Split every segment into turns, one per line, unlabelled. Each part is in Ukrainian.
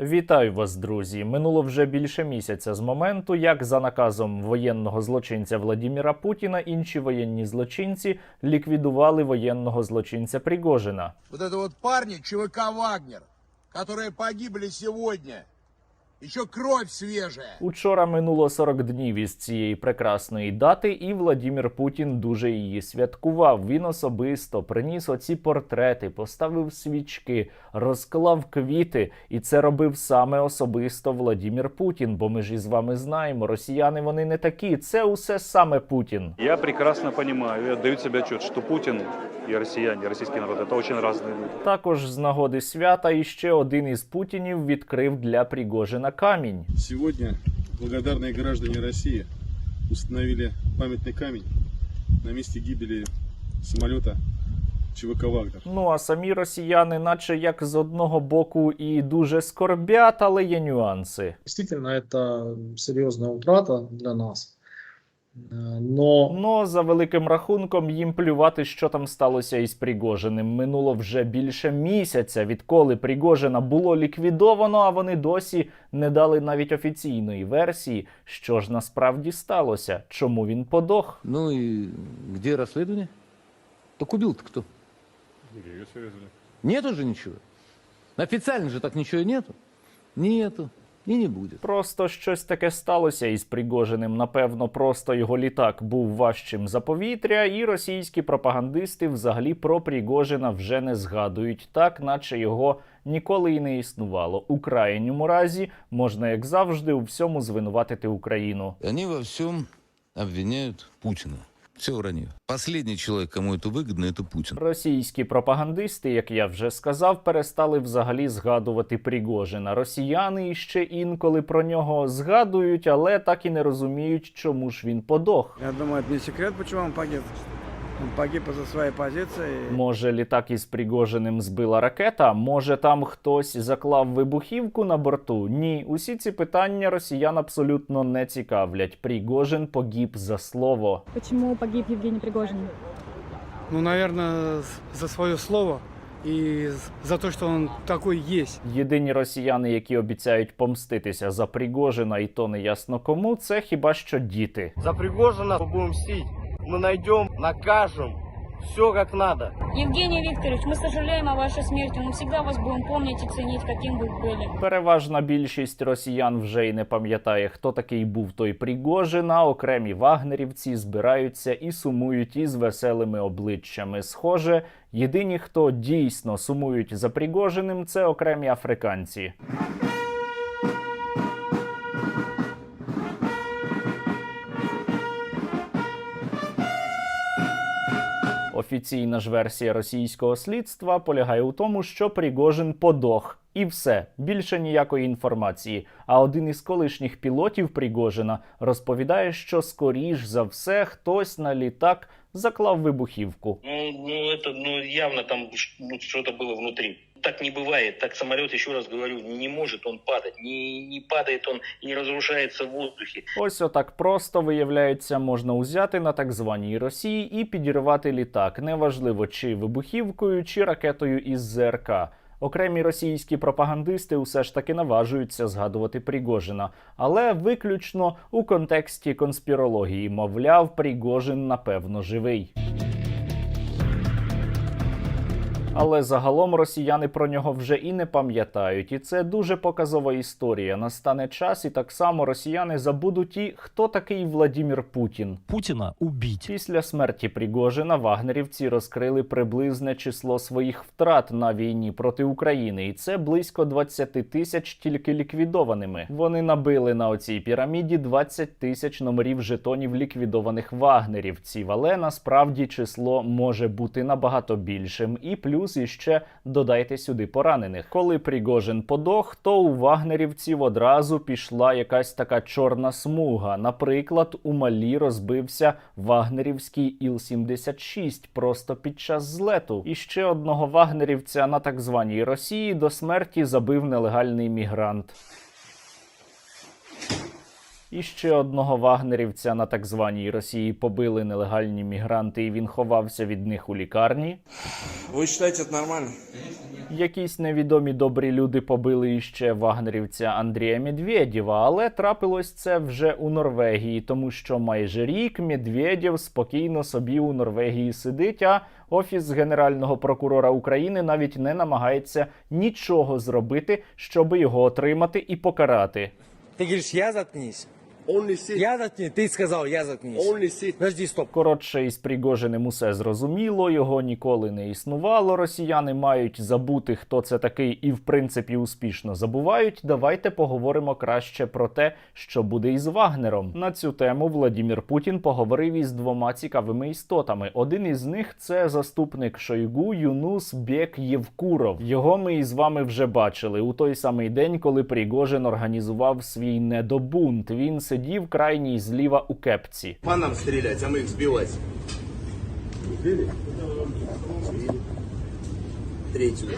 Вітаю вас, друзі! Минуло вже більше місяця з моменту, як за наказом воєнного злочинця Владіміра Путіна інші воєнні злочинці ліквідували воєнного злочинця Пригожина.
Вот это вот парни ЧВК «Вагнер», которые погибли сегодня. Еще кровь свежая.
Учора минуло 40 днів із цієї прекрасної дати, і Владімір Путін дуже її святкував. Він особисто приніс оці портрети, поставив свічки, розклав квіти, і це робив саме особисто Владімір Путін. Бо ми ж із вами знаємо, росіяни вони не такі. Це усе саме Путін.
Я прекрасно понимаю и отдаю себе отчет, что Путин и россияне, и российский народ это очень разные люди.
Також з нагоди свята іще один із путінів відкрив для Пригожина камінь.
Сегодня благодарные граждане России установили памятный камень на месте гибели самолета ЧВК «Вагнер».
Ну а самі росіяни, наче як з одного боку, і дуже скорбять, але є нюанси.
Действительно, это серьезная утрата для нас. Э, Но
Ну, за великим рахунком, їм плювати, що там сталося із Пригожиним. Минуло вже більше місяця, відколи Пригожина було ліквідовано, а вони досі не дали навіть офіційної версії, що ж насправді сталося, чому він подох.
Ну и где расследование? Так убил-то кто? Нету же ничего. Официально же так ничего и нету. Нету. И не будет.
Просто щось таке сталося із Пригожиним. Напевно, просто його літак був важчим за повітря, і російські пропагандисти взагалі про Пригожина вже не згадують, так наче його ніколи і не існувало. У крайньому разі можна, як завжди, у всьому звинуватити Україну.
Они во всем обвиняют Путина. Все вранье. Последний человек, кому это выгодно, это Путин.
Російські пропагандисти, як я вже сказав, перестали взагалі згадувати Пригожина. Росіяни іще інколи про нього згадують, але так і не розуміють, чому ж він подох.
Я думаю, это не секрет, почему он погиб. Он погиб из-за своей позиции.
Може, літак із Пригожиним збила ракета? Може, там хтось заклав вибухівку на борту? Ні, усі ці питання росіян абсолютно не цікавлять. Пригожин погиб за слово.
Почему погиб Евгений Пригожин?
Ну, наверное, за свое слово и за то, что он такой есть.
Єдині росіяни, які обіцяють помститися за Пригожина, і то не ясно кому, це хіба що діти.
За Пригожина мы будем мстить Мы найдем, накажем. Все как надо.
Евгений Викторович, мы сожалеем о вашей смерти, мы всегда вас будем помнить и ценить, каким вы были.
Переважна більшість росіян вже й не пам'ятає, хто такий був той Пригожин, а окремі вагнерівці збираються і сумують із веселими обличчями. Схоже, єдині, хто дійсно сумують за Пригожиним, це окремі африканці. Офіційна ж версія російського слідства полягає у тому, що Пригожин подох. І все, більше ніякої інформації. А один із колишніх пілотів Пригожина розповідає, що скоріш за все хтось на літак заклав вибухівку.
Ну, ну это ну, явно там ну, что-то внутрі. внутри. Так не бывает. Так самолет, еще раз говорю, не может он падать. Не, не падает он и не разрушается в воздухе.
Ось отак просто виявляється, можна узяти на так званій Росії і підірвати літак. Неважливо, чи вибухівкою, чи ракетою із ЗРК. Окремі російські пропагандисти усе ж таки наважуються згадувати Пригожина, але виключно у контексті конспірології. Мовляв, Пригожин напевно живий. Але загалом росіяни про нього вже і не пам'ятають, і це дуже показова історія. Настане час, і так само росіяни забудуть і хто такий Владімір Путін.
Путина убить.
Після смерті Пригожина вагнерівці розкрили приблизне число своїх втрат на війні проти України, і це близько 20 тисяч тільки ліквідованими. Вони набили на оцій піраміді 20 тисяч номерів жетонів ліквідованих вагнерівців, але насправді число може бути набагато більшим. І плюс іще додайте сюди поранених. Коли Пригожин подох, то у вагнерівців одразу пішла якась така чорна смуга. Наприклад, у Малі розбився вагнерівський Іл-76 просто під час злету. І ще одного вагнерівця на так званій Росії до смерті забив нелегальний мігрант. І ще одного вагнерівця на так званій Росії побили нелегальні мігранти, і він ховався від них у лікарні.
Вы считаете это нормально?
Якісь невідомі добрі люди побили іще вагнерівця Андрія Медведєва, але трапилось це вже у Норвегії, тому що майже рік Медведєв спокійно собі у Норвегії сидить. А офіс генерального прокурора України навіть не намагається нічого зробити, щоб його отримати і покарати.
Ты говоришь, я заткнись. Я заткнись. Ты сказал, я заткнись. Подожди, стоп.
Коротше, із Пригожиним усе зрозуміло, його ніколи не існувало. Росіяни мають забути, хто це такий, і в принципі успішно забувають. Давайте поговоримо краще про те, що буде із Вагнером. На цю тему Владімір Путін поговорив із двома цікавими істотами. Один із них це заступник Шойгу Юнус Бек Євкуров. Його ми із вами вже бачили у той самий день, коли Пригожин організував свій недобунт. Він сидів крайній зліва у кепці.
По нам стрелять, а мы их сбивать. Третью.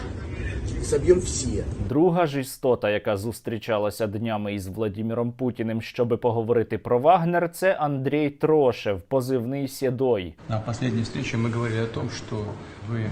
Собьем все.
Друга ж істота, яка зустрічалася днями із Владіміром Путіним, щоби поговорити про Вагнер, це Андрій Трошев, позивний Сєдой.
На последней встрече мы говорили о том, что вы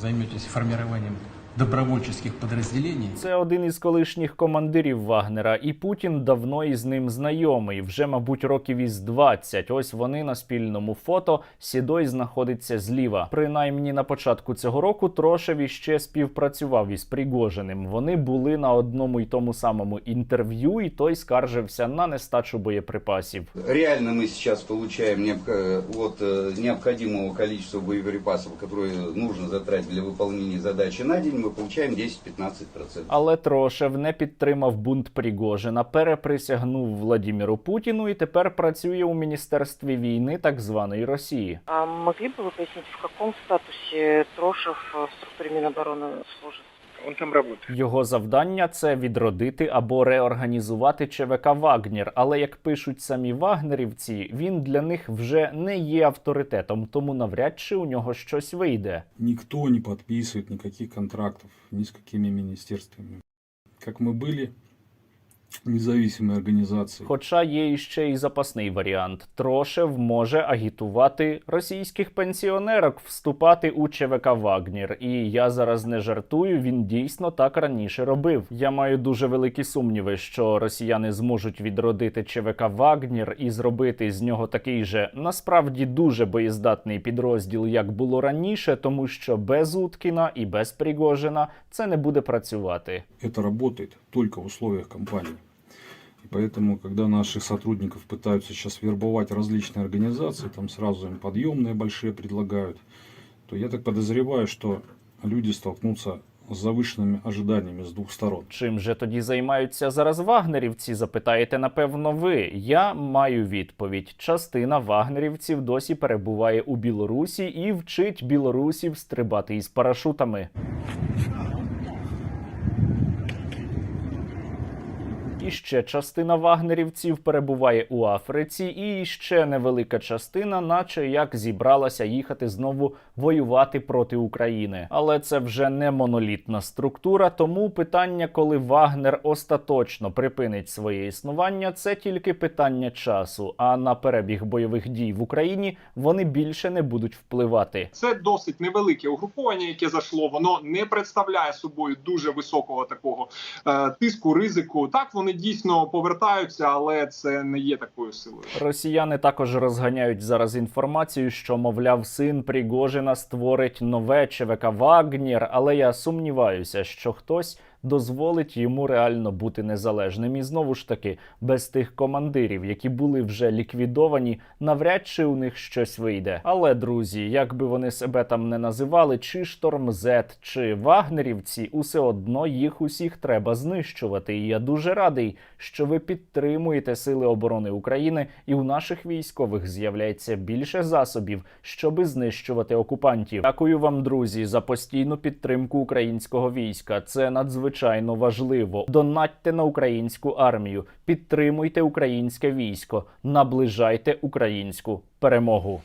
займетесь формированием добровольческих подразделений.
Це один із колишніх командирів Вагнера, і Путін давно із ним знайомий, вже, мабуть, років із 20. Ось вони на спільному фото. Сідой знаходиться зліва. Принаймні на початку цього року Трошев іще співпрацював із Пригожиним. Вони були на одному й тому самому інтерв'ю, і той скаржився на нестачу боєприпасів.
Реально мы сейчас получаем необх- от э, необходимого количества боеприпасов, которые нужно затратить для выполнения задачи на день, мы получаем 10-15%.
Але Трошев не підтримав бунт Пригожина, переприсягнув Владіміру Путіну і тепер працює у міністерстві війни так званої Росії.
А могли бы вы пояснить, в каком статусе Трошев в структуре Минобороны служит?
Он там работает.
Його завдання це відродити або реорганізувати ЧВК Вагнер. Але як пишуть самі вагнерівці, він для них вже не є авторитетом, тому навряд чи у нього щось вийде.
Никто не подписывает никаких контрактов ни с какими министерствами. Как мы были независимой организацией.
Хоча є іще й запасний варіант. Трошев може агітувати російських пенсіонерок вступати у ЧВК Вагнер. І я зараз не жартую. Він дійсно так раніше робив. Я маю дуже великі сумніви, що росіяни зможуть відродити ЧВК Вагнер і зробити з нього такий же насправді дуже боєздатний підрозділ, як було раніше, тому що без Уткіна і без Пригожина це не буде працювати.
Это работает только в условиях компании. И поэтому, когда наших сотрудников пытаются сейчас вербовать различные организации, там сразу им подъемные большие предлагают, то я так подозреваю, что люди столкнутся с завышенными ожиданиями с двух сторон.
Чим же тоді займаються зараз вагнерівці? Запитаєте, напевно, ви. Я маю відповідь. Частина вагнерівців досі перебуває у Білорусі і вчить білорусів стрибати із парашутами. Ще частина вагнерівців перебуває у Африці, і ще невелика частина, наче як зібралася їхати знову воювати проти України. Але це вже не монолітна структура. Тому питання, коли Вагнер остаточно припинить своє існування, це тільки питання часу. А на перебіг бойових дій в Україні вони більше не будуть впливати.
Це досить невелике угруповання, яке зайшло. Воно не представляє собою дуже високого такого е, тиску, ризику. Так вони дійсно повертаються, але це не є такою силою.
Росіяни також розганяють зараз інформацію, що мовляв син Пригожина створить нове ЧВК Вагнір, але я сумніваюся, що хтось дозволить йому реально бути незалежним. І знову ж таки, без тих командирів, які були вже ліквідовані, навряд чи у них щось вийде. Але друзі, як би вони себе там не називали, чи Штормзет, чи Вагнерівці, усе одно їх усіх треба знищувати. І я дуже радий, що ви підтримуєте сили оборони України, і у наших військових з'являється більше засобів, щоби знищувати окупантів. Дякую вам, друзі, за постійну підтримку українського війська. Це надзвичайно важливо. Донатьте на українську армію, підтримуйте українське військо, наближайте українську перемогу.